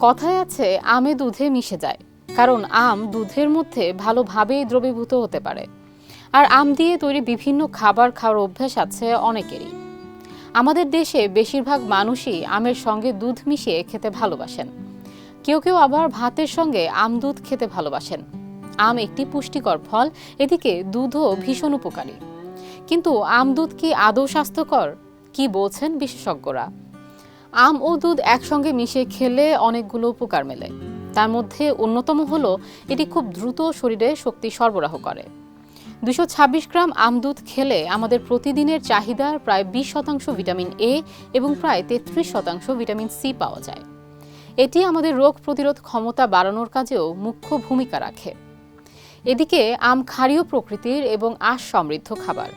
কথায় আছে, আমে দুধে মিশে যায়। কারণ আম দুধের মধ্যে ভালোভাবেই দ্রবীভূত হতে পারে। আর আম দিয়ে তৈরি বিভিন্ন খাবার খাওয়ার অভ্যাস আছে অনেকেরই। আমাদের দেশে বেশিরভাগ মানুষই আমের সঙ্গে দুধ মিশিয়ে খেতে ভালোবাসেন। কেউ কেউ আবার ভাতের সঙ্গে আম দুধ খেতে ভালোবাসেন। আম একটি পুষ্টিকর ফল, এদিকে দুধও ভীষণ উপকারী। কিন্তু আম দুধ কি আদৌ স্বাস্থ্যকর? কি বলছেন বিশেষজ্ঞরা? আম ও দুধ একসঙ্গে মিশিয়ে খেলে অনেকগুলো উপকার মেলে। তার মধ্যে অন্যতম হলো, এটি খুব দ্রুত শরীরে শক্তি সরবরাহ করে। দুশো ছাব্বিশ গ্রাম আম দুধ খেলে আমাদের প্রতিদিনের চাহিদার প্রায় বিশ শতাংশ ভিটামিন এ এবং প্রায় তেত্রিশ শতাংশ ভিটামিন সি পাওয়া যায়। এটি আমাদের রোগ প্রতিরোধ ক্ষমতা বাড়ানোর কাজেও মুখ্য ভূমিকা রাখে। এদিকে, আম ক্ষারীয় প্রকৃতির এবং আশ সমৃদ্ধ খাবার।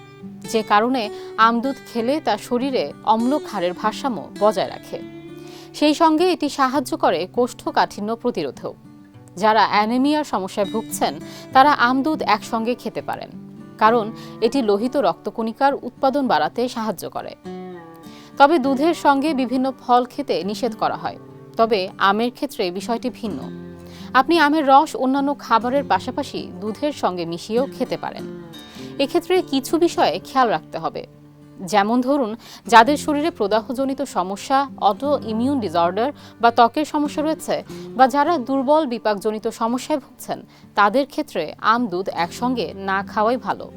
যে কারণে আম দুধ খেলে তা শরীরে অম্ল ক্ষারের ভারসাম্য বজায় রাখে। সেই সঙ্গে এটি সাহায্য করে কোষ্ঠকাঠিন্য প্রতিরোধেও। যারা অ্যানেমিয়ার সমস্যায় ভুগছেন, তারা আম দুধ একসঙ্গে খেতে পারেন, কারণ এটি লোহিত রক্তকণিকার উৎপাদন বাড়াতে সাহায্য করে। তবে দুধের সঙ্গে বিভিন্ন ফল খেতে নিষেধ করা হয়, তবে আমের ক্ষেত্রে বিষয়টি ভিন্ন। আপনি আমের রস অন্যান্য খাবারের পাশাপাশি দুধের সঙ্গে মিশিয়েও খেতে পারেন। এক্ষেত্রে কিছু বিষয়ে খেয়াল রাখতে হবে। যেমন ধরুন, যাদের শরীরে প্রদাহজনিত সমস্যা অটো ইমিউন ডিসঅর্ডার বা ত্বকের সমস্যা রয়েছে বা যারা দুর্বল বিপাকজনিত সমস্যায় ভুগছেন, তাদের ক্ষেত্রে আম দুধ একসঙ্গে না খাওয়াই ভালো।